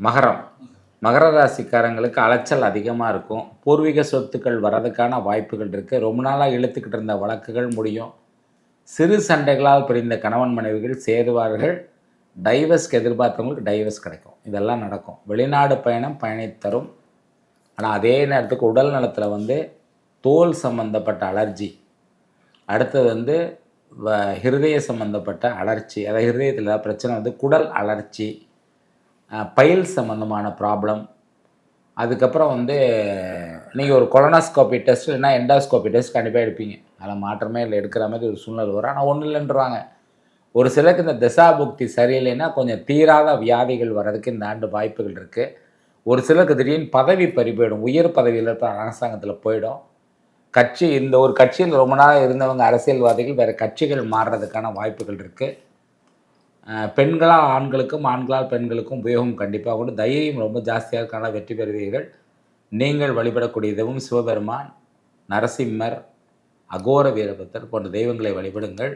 மகரம். மகர ராசிக்காரங்களுக்கு அலைச்சல் அதிகமாக இருக்கும். பூர்வீக சொத்துக்கள் வர்றதுக்கான வாய்ப்புகள் இருக்குது ரொம்ப நாளாக இழுத்துக்கிட்டு இருந்த வழக்குகள் முடியும். சிறு சண்டைகளால் பிரிந்த கணவன் மனைவிகள் சேருவார்கள் டைவர்ஸ்க்கு எதிர்பார்த்தவங்களுக்கு டைவர்ஸ் கிடைக்கும். இதெல்லாம் நடக்கும். வெளிநாடு பயணம் பயணித்தரும் ஆனால் அதே நேரத்துக்கு உடல் நலத்தில் வந்து தோல் சம்பந்தப்பட்ட அலர்ஜி அடுத்தது வந்து வ- ஹிருதய சம்பந்தப்பட்ட அலர்ச்சி அதாவது ஹிருதயத்தில் ஏதாவது பிரச்சனை வந்து குடல் அலர்ச்சி பயில் சம்மந்தமான ப்ராப்ளம் அதுக்கப்புறம் வந்து நீங்கள் ஒரு கொலனாஸ்கோபி டெஸ்ட் இல்லைன்னா எண்டாஸ்கோபி டெஸ்ட் கண்டிப்பாக எடுப்பீங்க. அதில் மாற்றமே இல்லை எடுக்கிற மாதிரி ஒரு சூழ்நிலை வரும். ஆனால் ஒன்றும் இல்லைன்றாங்க ஒரு சிலருக்கு இந்த திசாபுக்தி சரியில்லைன்னா கொஞ்சம் தீராத வியாதிகள் வர்றதுக்கு இந்த ஆண்டு வாய்ப்புகள் இருக்குது ஒரு சிலருக்கு திடீர்னு பதவி பறி போயிடும். உயர் பதவியில் இருப்ப அரசாங்கத்தில் போயிடும். கட்சி இந்த ஒரு கட்சியில் ரொம்ப நாள் இருந்தவங்க அரசியல்வாதிகள் வேறு கட்சிகள் மாறுறதுக்கான வாய்ப்புகள் இருக்குது பெண்களால் ஆண்களுக்கும் ஆண்களால் பெண்களுக்கும் உபயோகம் கண்டிப்பாக உண்டு. தைரியம் ரொம்ப ஜாஸ்தியாக இருக்கான வெற்றி பெறுவீர்கள். நீங்கள் வழிபடக்கூடிய தெய்வம் சிவபெருமான் நரசிம்மர் அகோர வீரபத்தர் போன்ற தெய்வங்களை வழிபடுங்கள்.